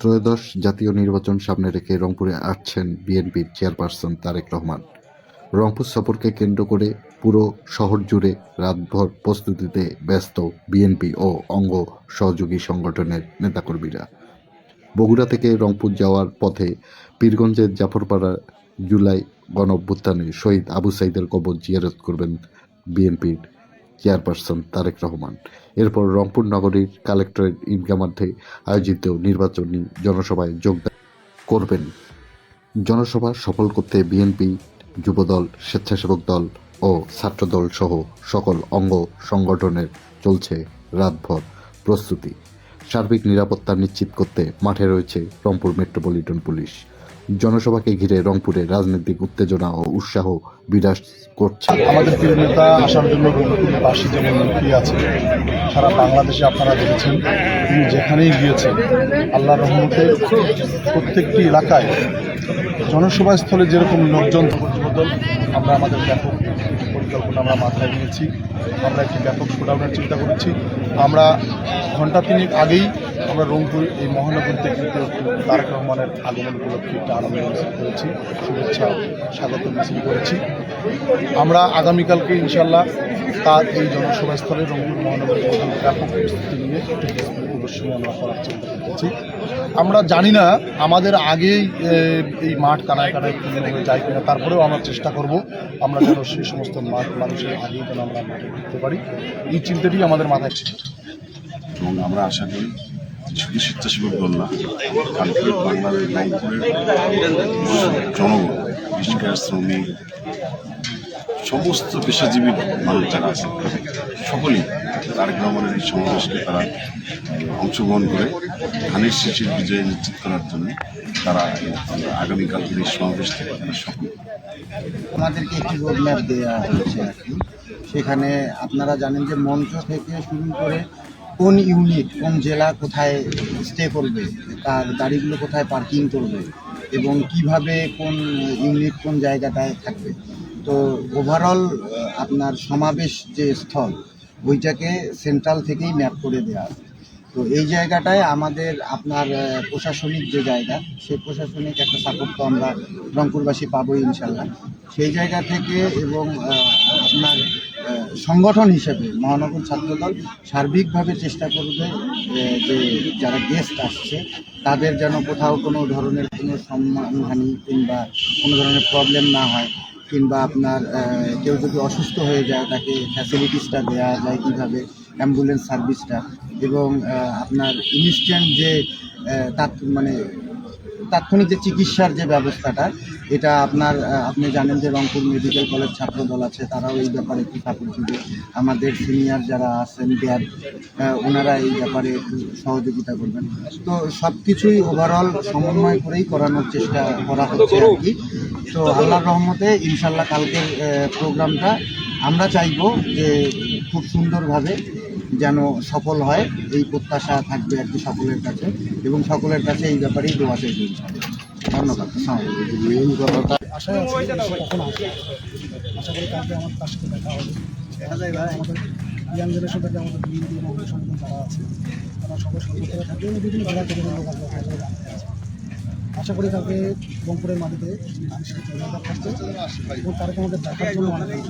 ত্রয়োদশ জাতীয় নির্বাচন সামনে রেখে রংপুরে আসছেন বিএনপির চেয়ারপারসন তারেক রহমান। রংপুর সফরকে কেন্দ্র করে পুরো শহর জুড়ে রাতভর প্রস্তুতিতে ব্যস্ত বিএনপি ও অঙ্গ সহযোগী সংগঠনের নেতাকর্মীরা। বগুড়া থেকে রংপুর যাওয়ার পথে পীরগঞ্জের জাফরপাড়া জুলাই গণ অভ্যুত্থানে শহীদ আবু সাইদের কবর জিয়ারত করবেন বিএনপির চেয়ারপারসন তারেক রহমান। এরপর রংপুর নগরীর কালেক্টরেট মাঠে আয়োজিত নির্বাচনী জনসভায় যোগদান করবেন। জনসভা সফল করতে বিএনপি, যুবদল, স্বেচ্ছাসেবক দল ও ছাত্রদল সহ সকল অঙ্গ সংগঠনের চলছে রাতভর প্রস্তুতি। সার্বিক নিরাপত্তা নিশ্চিত করতে মাঠে রয়েছে রংপুর মেট্রোপলিটন পুলিশ। জনসভাকে ঘিরে রংপুরে রাজনৈতিক উত্তেজনা ও উৎসাহ বিরাজ করছে। আমাদের প্রিয় নেতা আসার জন্য যেমন মুখিয়ে আছে। সারা বাংলাদেশে আপনারা দেখেছেন, তিনি যেখানেই গিয়েছেন আল্লাহ রহমতে প্রত্যেকটি এলাকায় জনসভা স্থলে যেরকম লোকজন বদল, আমরা আমাদের ব্যাপক পরিকল্পনা আমরা মাথায় নিয়েছি। আমরা একটি ব্যাপক শোডাউনের চিন্তা করেছি। আমরা ঘণ্টা তিনেক আগেই আমরা রংপুর এই মহানগরীতে কিন্তু তারেক রহমানের আগমন উপলক্ষে একটা আনন্দ মিছিল করেছি, শুভেচ্ছা, স্বাগত মিছিল করেছি। আমরা আগামীকালকে ইনশাল্লাহ তার এই জনসভা স্থলে রংপুর মহানগরীর ব্যাপক প্রস্তুতি নিয়ে একটি প্রদর্শনী আমরা করার চেষ্টা করতেছি। আমরা জানি না আমাদের আগেই এই মাঠ কানায় কানায় পূর্ণ হয়ে যায় কিনা, তারপরেও আমরা চেষ্টা করব আমরা যেন সেই সমস্ত মাঠ মানুষের আগেই যেন আমরা মাঠে ঢুকতে পারি। এই চিন্তাটি আমাদের মাথায় ছিল এবং আমরা আশা করি স্বেচ্ছাসেবক দল না জনগণ শ্রমিক, সমস্ত পেশাজীবী মানুষ যারা আছে, সকলেই তারেক রহমানের এই সমাবেশকে তারা অংশগ্রহণ করে, ধানের শীষের বিজয় নিশ্চিত করার জন্য তারা আগামীকাল এই সমাবেশ থেকে তারা সফল। আমাদেরকে একটি রোডম্যাপ দেওয়া হয়েছে আর কি। সেখানে আপনারা জানেন যে মঞ্চ থেকে শুরু করে কোন ইউনিট কোন জেলা কোথায় স্টে করবে, তার গাড়িগুলো কোথায় পার্কিং করবে এবং কীভাবে কোন ইউনিট কোন জায়গাটায় থাকবে। তো ওভারঅল আপনার সমাবেশ যে স্থল, ওইটাকে সেন্ট্রাল থেকেই ম্যাপ করে দেওয়া তো এই জায়গাটায় আমাদের, আপনার প্রশাসনিক যে জায়গা, সেই প্রশাসনিক একটা সাপোর্ট তো আমরা রংপুরবাসী পাবোই ইনশাল্লাহ। সেই জায়গা থেকে এবং আপনার সংগঠন হিসেবে মহানগর ছাত্রদল সার্বিকভাবে চেষ্টা করবে যে যারা গেস্ট আসছে, তাদের যেন কোথাও কোনো ধরনের কোনো সম্মানহানি কিংবা কোনো ধরনের প্রবলেম না হয়, কিংবা আপনার কেউ যদি অসুস্থ হয়ে যায়, তাকে ফ্যাসিলিটিসটা দেওয়া যায় কীভাবে অ্যাম্বুলেন্স সার্ভিসটা এবং আপনার ইনস্ট্যান্ট যে তাৎ- মানে তাৎক্ষণিক যে চিকিৎসার যে ব্যবস্থাটা, এটা আপনার আপনি জানেন যে রংপুর মেডিকেল কলেজ ছাত্রদল আছে, তারাও এই ব্যাপারে একটু সাপোর্ট দিবে আমাদের সিনিয়র যারা আছেন ড্যাব ওনারা এই ব্যাপারে একটু সহযোগিতা করবেন। তো সব কিছুই ওভারঅল সমন্বয় করেই করানোর চেষ্টা করা হচ্ছে আর কি। তো আল্লাহর রহমতে ইনশাল্লাহ কালকের প্রোগ্রামটা আমরা চাইব যে খুব সুন্দরভাবে যেন সফল হয় এই প্রত্যাশা থাকবে আর কি সকলের কাছে এবং সকলের কাছে এই ব্যাপারেই দোয়া চাইবে ধন্যবাদ আশা করি কালকে আমার তার সাথে দেখা হবে। এবং আমাদের ইয়াং জেনারেশন থেকে আমাদের বিএনপি এবং অন্য যারা আছে তারা সবাই সতর্কতা থাকে এবং বিভিন্ন জেলা থেকে লোক আসবে আপনারা জানতে আছে আশা করি কালকে রংপুরের মাটিতে আসছে এবং তারকে আমাদের দেখার জন্য অনেক।